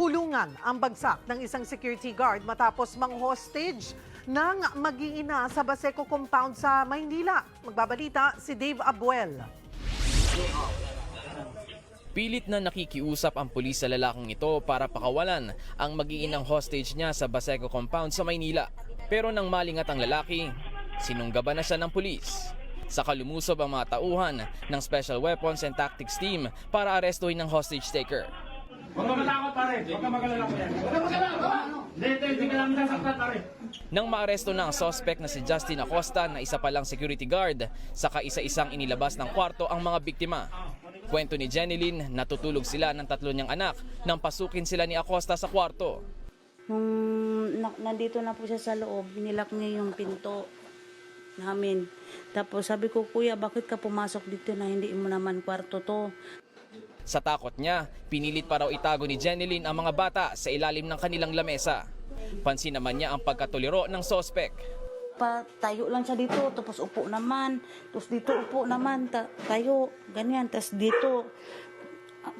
kulungan ang bagsak ng isang security guard matapos mang-hostage ng mag-iina sa Baseco compound sa Maynila. Magbabalita si Dave Abuel. Pilit na nakikiusap ang pulis sa lalaking ito para pakawalan ang magiinang hostage niya sa Baseco compound sa Maynila. Pero nang malingat ang lalaki, sinunggaban na siya ng pulis. Saka lumusob ang mga tauhan ng Special Weapons and Tactics Team para arestuhin ang hostage taker. Huwag ka matakot pare, huwag ka magalala ko yan. Huwag ka magalala! Hindi, hindi, hindi ka lang nasaktan pare. Nang maaresto na ang suspect na si Justin Acosta na isa palang security guard, saka isa-isang inilabas ng kwarto ang mga biktima. Kwento ni Jeneline, natutulog sila ng tatlo niyang anak nang pasukin sila ni Acosta sa kwarto. Nung na, nandito na po siya sa loob, binilak niya yung pinto namin. Tapos sabi ko, kuya, bakit ka pumasok dito na hindi mo naman kwarto to? Sa takot niya, pinilit pa raw itago ni Jeneline ang mga bata sa ilalim ng kanilang lamesa. Pansin naman niya ang pagkatuliro ng sospek. Pa, tayo lang siya dito, tapos upo naman. Tapos dito upo naman, ta, tayo, ganyan. Tapos dito,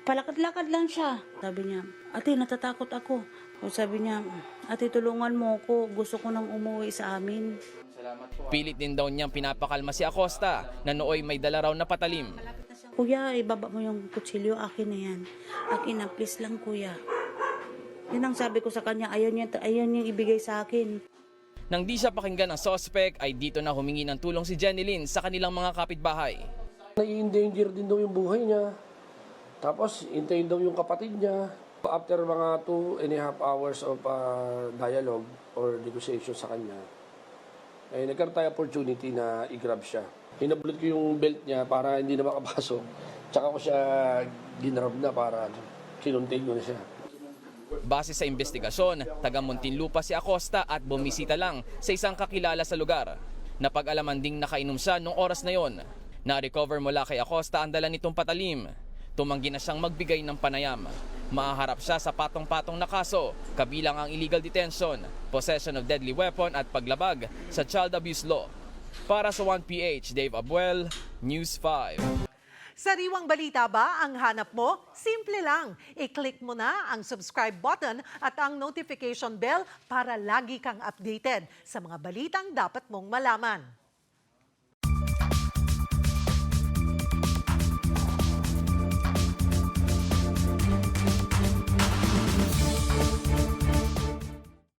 palakad-lakad lang siya. Sabi niya, ate, natatakot ako. Sabi niya, ate, tulungan mo ako. Gusto ko nang umuwi sa amin. Pilit din daw niyang pinapakalma si Acosta na nooy may dala raw na patalim. Kuya, ibaba mo yung kutsilyo, akin na yan. Akin na, please lang kuya. Yun ang sabi ko sa kanya, ayaw niya, ayaw niya ibigay sa akin. Nang di siya pakinggan ng sospek ay dito na humingi ng tulong si Jeneline sa kanilang mga kapitbahay. Nai-endanger din daw yung buhay niya. Tapos, hintayin daw yung kapatid niya. After mga two and a half hours of uh, dialogue or negotiation sa kanya, ay nagkaroon tayo opportunity na i-grab siya. Hinabulot ko yung belt niya para hindi na makapasok. Tsaka ko siya ginrab na para kinuntain ko na siya. Base sa investigasyon, taga Muntinlupa si Acosta at bumisita lang sa isang kakilala sa lugar. Napag-alaman ding nakainom siya noong oras na yon. Na-recover mula kay Acosta ang dala nitong patalim. Tumanggi na siyang magbigay ng panayam. Mahaharap siya sa patong-patong na kaso, kabilang ang illegal detention, possession of deadly weapon at paglabag sa child abuse law. Para sa 1PH, Dave Abuel, News 5. Sariwang balita ba ang hanap mo? Simple lang. I-click mo na ang subscribe button at ang notification bell para lagi kang updated sa mga balitang dapat mong malaman.